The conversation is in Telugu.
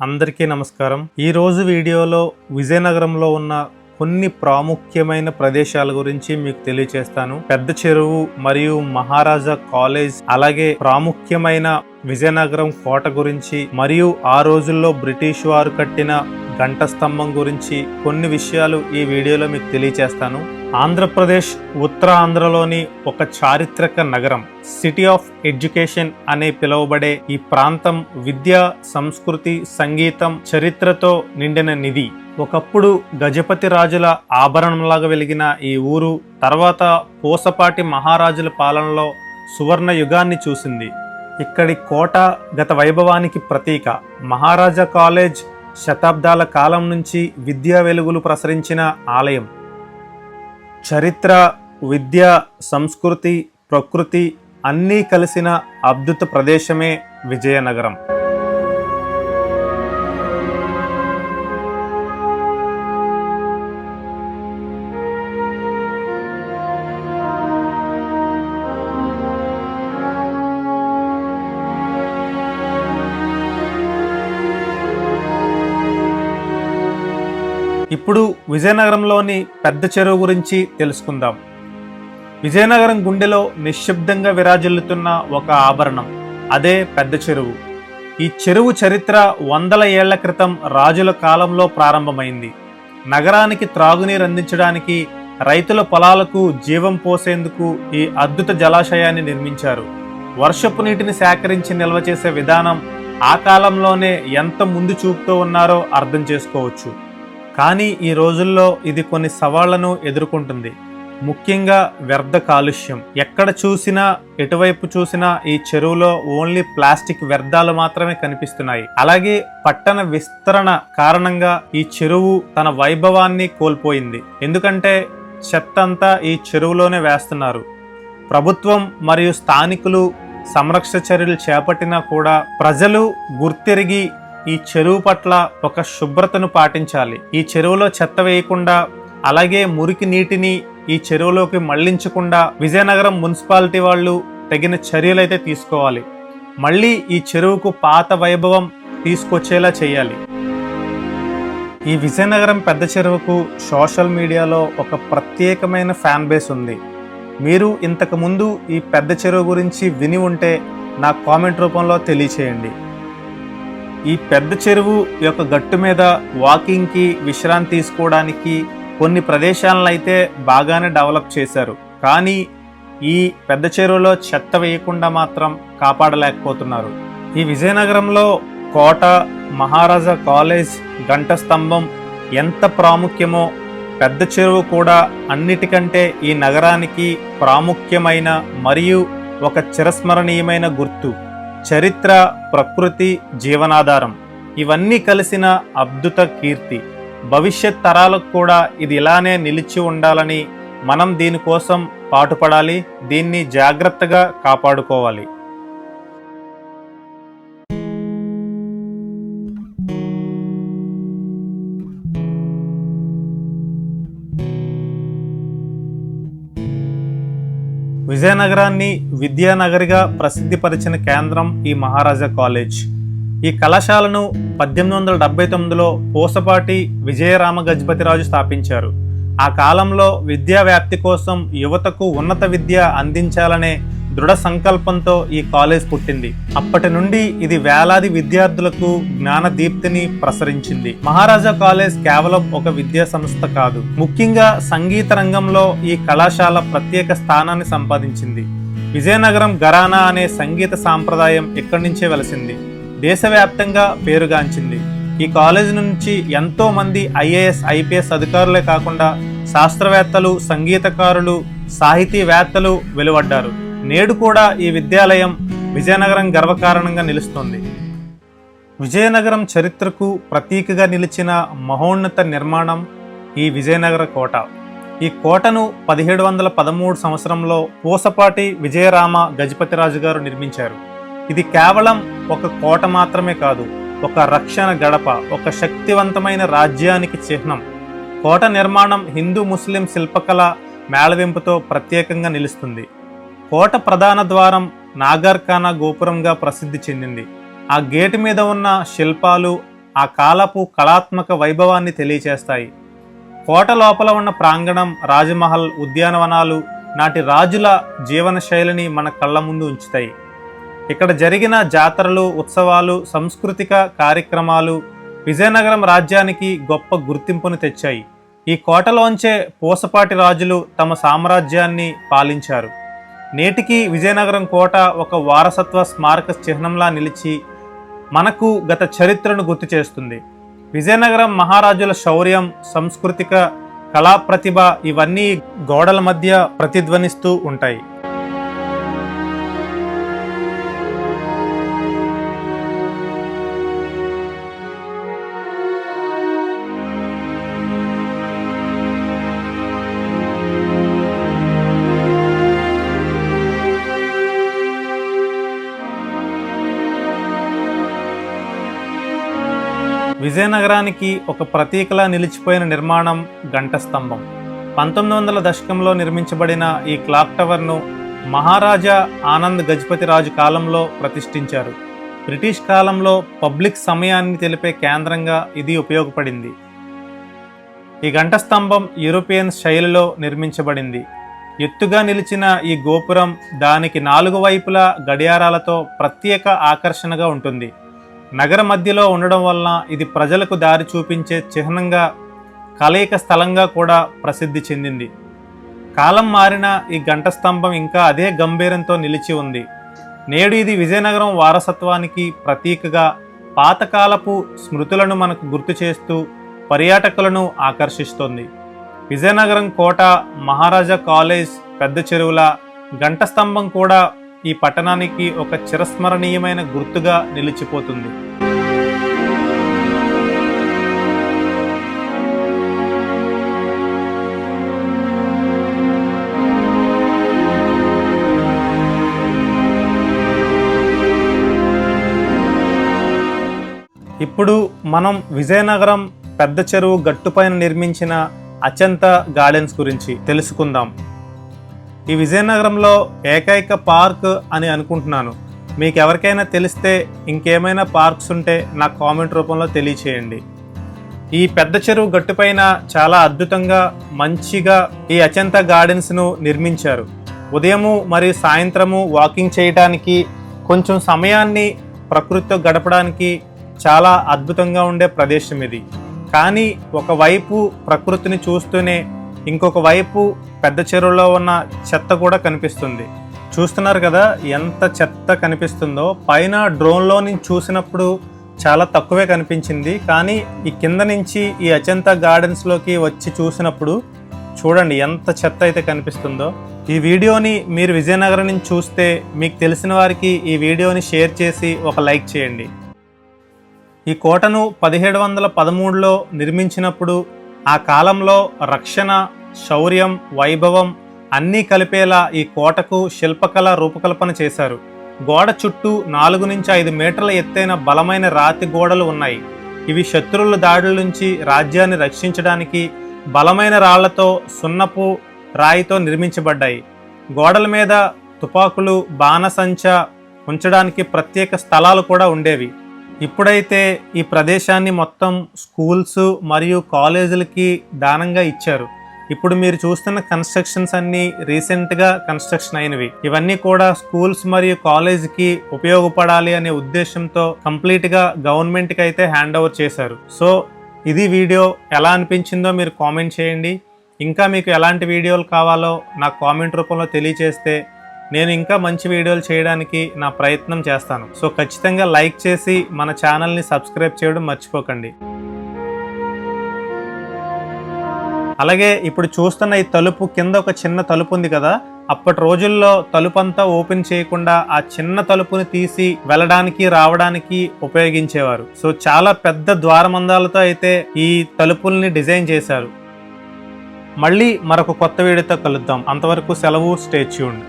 అందరికీ నమస్కారం. ఈరోజు వీడియోలో విజయనగరంలో ఉన్న కొన్ని ప్రాముఖ్యమైన ప్రదేశాల గురించి మీకు తెలియచేస్తాను. పెద్ద చెరువు మరియు మహారాజా కాలేజ్ అలాగే ప్రాముఖ్యమైన విజయనగరం కోట గురించి మరియు ఆ రోజుల్లో బ్రిటిష్ వారు కట్టిన గంట స్తంభం గురించి కొన్ని విషయాలు ఈ వీడియోలో మీకు తెలియచేస్తాను. ఆంధ్రప్రదేశ్ ఉత్తర ఆంధ్రలోని ఒక చారిత్రక నగరం సిటీ ఆఫ్ ఎడ్యుకేషన్ అనే పిలువబడే ఈ ప్రాంతం విద్య సంస్కృతి సంగీతం చరిత్రతో నిండిన నిధి. ఒకప్పుడు గజపతి రాజుల ఆభరణంలాగా వెలిగిన ఈ ఊరు తర్వాత పూసపాటి మహారాజుల పాలనలో సువర్ణ యుగాన్ని చూసింది. ఇక్కడి కోట గత వైభవానికి ప్రతీక. మహారాజా కాలేజ్ శతాబ్దాల కాలం నుంచి విద్యా వెలుగులు ప్రసరించిన ఆలయం. చరిత్ర విద్య సంస్కృతి ప్రకృతి అన్నీ కలిసిన అద్భుత ప్రదేశమే విజయనగరం. ఇప్పుడు విజయనగరంలోని పెద్ద చెరువు గురించి తెలుసుకుందాం. విజయనగరం గుండెలో నిశ్శబ్దంగా విరాజిల్లుతున్న ఒక ఆభరణం అదే పెద్ద చెరువు. ఈ చెరువు చరిత్ర వందల ఏళ్ళ క్రితం రాజుల కాలంలో ప్రారంభమైంది. నగరానికి త్రాగునీరు అందించడానికి రైతుల పొలాలకు జీవం పోసేందుకు ఈ అద్భుత జలాశయాన్ని నిర్మించారు. వర్షపు నీటిని సేకరించి నిల్వ చేసే విధానం ఆ కాలంలోనే ఎంత ముందు చూపుతూ ఉన్నారో అర్థం చేసుకోవచ్చు. కానీ ఈ రోజుల్లో ఇది కొన్ని సవాళ్ళను ఎదుర్కొంటుంది. ముఖ్యంగా వ్యర్థ కాలుష్యం. ఎక్కడ చూసినా ఎటువైపు చూసినా ఈ చెరువులో ఓన్లీ ప్లాస్టిక్ వ్యర్థాలు మాత్రమే కనిపిస్తున్నాయి. అలాగే పట్టణ విస్తరణ కారణంగా ఈ చెరువు తన వైభవాన్ని కోల్పోయింది. ఎందుకంటే చెత్త అంతా ఈ చెరువులోనే వేస్తున్నారు. ప్రభుత్వం మరియు స్థానికులు సంరక్షణ చర్యలు చేపట్టినా కూడా ప్రజలు గుర్తిరిగి ఈ చెరువు పట్ల ఒక శుభ్రతను పాటించాలి. ఈ చెరువులో చెత్త వేయకుండా అలాగే మురికి నీటిని ఈ చెరువులోకి మళ్ళించకుండా విజయనగరం మున్సిపాలిటీ వాళ్ళు తగిన చర్యలైతే తీసుకోవాలి. మళ్ళీ ఈ చెరువుకు పాత వైభవం తీసుకొచ్చేలా చేయాలి. ఈ విజయనగరం పెద్ద చెరువుకు సోషల్ మీడియాలో ఒక ప్రత్యేకమైన ఫ్యాన్ బేస్ ఉంది. మీరు ఇంతకుముందు ఈ పెద్ద చెరువు గురించి విని ఉంటే నా కామెంట్ రూపంలో తెలియచేయండి. ఈ పెద్ద చెరువు యొక్క గట్టు మీద వాకింగ్కి విశ్రాంతి తీసుకోవడానికి కొన్ని ప్రదేశాలను అయితే బాగానే డెవలప్ చేశారు. కానీ ఈ పెద్ద చెరువులో చెత్త వేయకుండా మాత్రం కాపాడలేకపోతున్నారు. ఈ విజయనగరంలో కోట మహారాజా కాలేజ్ గంట స్తంభం ఎంత ప్రాముఖ్యమో పెద్ద చెరువు కూడా అన్నిటికంటే ఈ నగరానికి ప్రాముఖ్యమైన మరియు ఒక చిరస్మరణీయమైన గుర్తు. చరిత్ర ప్రకృతి జీవనాధారం ఇవన్నీ కలిసిన అద్భుత కీర్తి. భవిష్యత్ తరాలకు కూడా ఇది ఇలానే నిలిచి ఉండాలని మనం దీనికోసం పాటుపడాలి దీన్ని జాగ్రత్తగా కాపాడుకోవాలి. విజయనగరాన్ని విద్యానగరిగా ప్రసిద్ధిపరిచిన కేంద్రం ఈ మహారాజా కాలేజ్. ఈ కళాశాలను పద్దెనిమిది వందల డెబ్బై తొమ్మిదిలో పూసపాటి విజయరామ గజపతిరాజు స్థాపించారు. ఆ కాలంలో విద్యా వ్యాప్తి కోసం యువతకు ఉన్నత విద్య అందించాలనే దృఢ సంకల్పంతో ఈ కాలేజ్ పుట్టింది. అప్పటి నుండి ఇది వేలాది విద్యార్థులకు జ్ఞాన దీప్తిని ప్రసరించింది. మహారాజా కాలేజ్ కేవలం ఒక విద్యా సంస్థ కాదు. ముఖ్యంగా సంగీత రంగంలో ఈ కళాశాల ప్రత్యేక స్థానాన్ని సంపాదించింది. విజయనగరం ఘరానా అనే సంగీత సాంప్రదాయం ఇక్కడి నుంచే వెలసింది. దేశవ్యాప్తంగా పేరుగాంచింది. ఈ కాలేజ్ నుంచి ఎంతో మంది ఐఏఎస్ ఐపీఎస్ అధికారులే కాకుండా శాస్త్రవేత్తలు సంగీతకారులు సాహితీవేత్తలు వెలువడ్డారు. నేడు కూడా ఈ విద్యాలయం విజయనగరం గర్వకారణంగా నిలుస్తుంది. విజయనగరం చరిత్రకు ప్రతీకగా నిలిచిన మహోన్నత నిర్మాణం ఈ విజయనగర కోట. ఈ కోటను పదిహేడు వందల పదమూడు సంవత్సరంలో పూసపాటి విజయరామ గజపతిరాజు గారు నిర్మించారు. ఇది కేవలం ఒక కోట మాత్రమే కాదు ఒక రక్షణ గడప ఒక శక్తివంతమైన రాజ్యానికి చిహ్నం. కోట నిర్మాణం హిందూ ముస్లిం శిల్పకళ మేళవింపుతో ప్రత్యేకంగా నిలుస్తుంది. కోట ప్రధాన ద్వారం నాగర్ఖానా గోపురంగా ప్రసిద్ధి చెందింది. ఆ గేటు మీద ఉన్న శిల్పాలు ఆ కాలపు కళాత్మక వైభవాన్ని తెలియచేస్తాయి. కోట లోపల ఉన్న ప్రాంగణం రాజమహల్ ఉద్యానవనాలు నాటి రాజుల జీవన శైలిని మన కళ్ళ ముందు ఉంచుతాయి. ఇక్కడ జరిగిన జాతరలు ఉత్సవాలు సాంస్కృతిక కార్యక్రమాలు విజయనగరం రాజ్యానికి గొప్ప గుర్తింపును తెచ్చాయి. ఈ కోటలోంచే పూసపాటి రాజులు తమ సామ్రాజ్యాన్ని పాలించారు. నేటికి విజయనగరం కోట ఒక వారసత్వ స్మారక చిహ్నంలా నిలిచి మనకు గత చరిత్రను గుర్తు చేస్తుంది. విజయనగరం మహారాజుల శౌర్యం సాంస్కృతిక కళా ప్రతిభ ఇవన్నీ గోడల మధ్య ప్రతిధ్వనిస్తూ ఉంటాయి. విజయనగరానికి ఒక ప్రతీకలా నిలిచిపోయిన నిర్మాణం గంట స్తంభం పంతొమ్మిది వందల దశకంలో నిర్మించబడిన ఈ క్లాక్ టవర్ను మహారాజా ఆనంద్ గజపతి రాజు కాలంలో ప్రతిష్ఠించారు. బ్రిటిష్ కాలంలో పబ్లిక్ సమయాన్ని తెలిపే కేంద్రంగా ఇది ఉపయోగపడింది. ఈ గంట స్తంభం యూరోపియన్ శైలిలో నిర్మించబడింది. ఎత్తుగా నిలిచిన ఈ గోపురం దానికి నాలుగు వైపులా గడియారాలతో ప్రత్యేక ఆకర్షణగా ఉంటుంది. నగర మధ్యలో ఉండడం వలన ఇది ప్రజలకు దారి చూపించే చిహ్నంగా కలయిక స్థలంగా కూడా ప్రసిద్ధి చెందింది. కాలం మారిన ఈ గంట స్తంభం ఇంకా అదే గంభీరంతో నిలిచి ఉంది. నేడు ఇది విజయనగరం వారసత్వానికి ప్రతీకగా పాతకాలపు స్మృతులను మనకు గుర్తు చేస్తూ పర్యాటకులను ఆకర్షిస్తుంది. విజయనగరం కోట మహారాజా కాలేజ్ పెద్ద చెరువుల గంట స్తంభం కూడా ఈ పట్టణానికి ఒక చిరస్మరణీయమైన గుర్తుగా నిలిచిపోతుంది. ఇప్పుడు మనం విజయనగరం పెద్ద చెరువు గట్టుపైన నిర్మించిన అచంత గార్డెన్స్ గురించి తెలుసుకుందాం. ఈ విజయనగరంలో ఏకైక పార్క్ అని అనుకుంటున్నాను. మీకు ఎవరికైనా తెలిస్తే ఇంకేమైనా పార్క్స్ ఉంటే నాకు కామెంట్ రూపంలో తెలియచేయండి. ఈ పెద్ద చెరువు గట్టుపైన చాలా అద్భుతంగా మంచిగా ఈ అచంత గార్డెన్స్ను నిర్మించారు. ఉదయము మరియు సాయంత్రము వాకింగ్ చేయడానికి కొంచెం సమయాన్ని ప్రకృతితో గడపడానికి చాలా అద్భుతంగా ఉండే ప్రదేశం ఇది. కానీ ఒకవైపు ప్రకృతిని చూస్తూనే ఇంకొక వైపు పెద్ద చెరువులో ఉన్న చెత్త కూడా కనిపిస్తుంది. చూస్తున్నారు కదా ఎంత చెత్త కనిపిస్తుందో. పైన డ్రోన్లో నుంచి చూసినప్పుడు చాలా తక్కువే కనిపించింది. కానీ ఈ కింద నుంచి ఈ అజంతా గార్డెన్స్లోకి వచ్చి చూసినప్పుడు చూడండి ఎంత చెత్త అయితే కనిపిస్తుందో. ఈ వీడియోని మీరు విజయనగరం నుంచి చూస్తే మీకు తెలిసిన వారికి ఈ వీడియోని షేర్ చేసి ఒక లైక్ చేయండి. ఈ కోటను పదిహేడు వందల పదమూడులో నిర్మించినప్పుడు ఆ కాలంలో రక్షణ శౌర్యం వైభవం అన్నీ కలిపేలా ఈ కోటకు శిల్పకళ రూపకల్పన చేశారు. గోడ చుట్టూ నాలుగు నుంచి ఐదు మీటర్ల ఎత్తైన బలమైన రాతి గోడలు ఉన్నాయి. ఇవి శత్రువుల దాడుల నుంచి రాజ్యాన్ని రక్షించడానికి బలమైన రాళ్ళతో సున్నపు రాయితో నిర్మించబడ్డాయి. గోడల మీద తుపాకులు బాణసంచ ఉంచడానికి ప్రత్యేక స్థలాలు కూడా ఉండేవి. ఇప్పుడైతే ఈ ప్రదేశాన్ని మొత్తం స్కూల్స్ మరియు కాలేజీలకి దానంగా ఇచ్చారు. ఇప్పుడు మీరు చూస్తున్న కన్స్ట్రక్షన్స్ అన్ని రీసెంట్గా కన్స్ట్రక్షన్ అయినవి. ఇవన్నీ కూడా స్కూల్స్ మరియు కాలేజ్కి ఉపయోగపడాలి అనే ఉద్దేశంతో కంప్లీట్గా గవర్నమెంట్కి అయితే హ్యాండ్ ఓవర్ చేశారు. సో ఇది వీడియో ఎలా అనిపించిందో మీరు కామెంట్ చేయండి. ఇంకా మీకు ఎలాంటి వీడియోలు కావాలో నాకు కామెంట్ రూపంలో తెలియచేస్తే నేను ఇంకా మంచి వీడియోలు చేయడానికి నా ప్రయత్నం చేస్తాను. సో ఖచ్చితంగా లైక్ చేసి మన ఛానల్ని సబ్స్క్రైబ్ చేయడం మర్చిపోకండి. అలాగే ఇప్పుడు చూస్తున్న ఈ తలుపు కింద ఒక చిన్న తలుపు ఉంది కదా అప్పటి రోజుల్లో తలుపు అంతా ఓపెన్ చేయకుండా ఆ చిన్న తలుపుని తీసి వెళ్ళడానికి రావడానికి ఉపయోగించేవారు. సో చాలా పెద్ద ద్వారమందాలతో అయితే ఈ తలుపుల్ని డిజైన్ చేశారు. మళ్ళీ మరొక కొత్త వీడియోతో కలుద్దాం. అంతవరకు సెలవు స్టేచ్యూండ్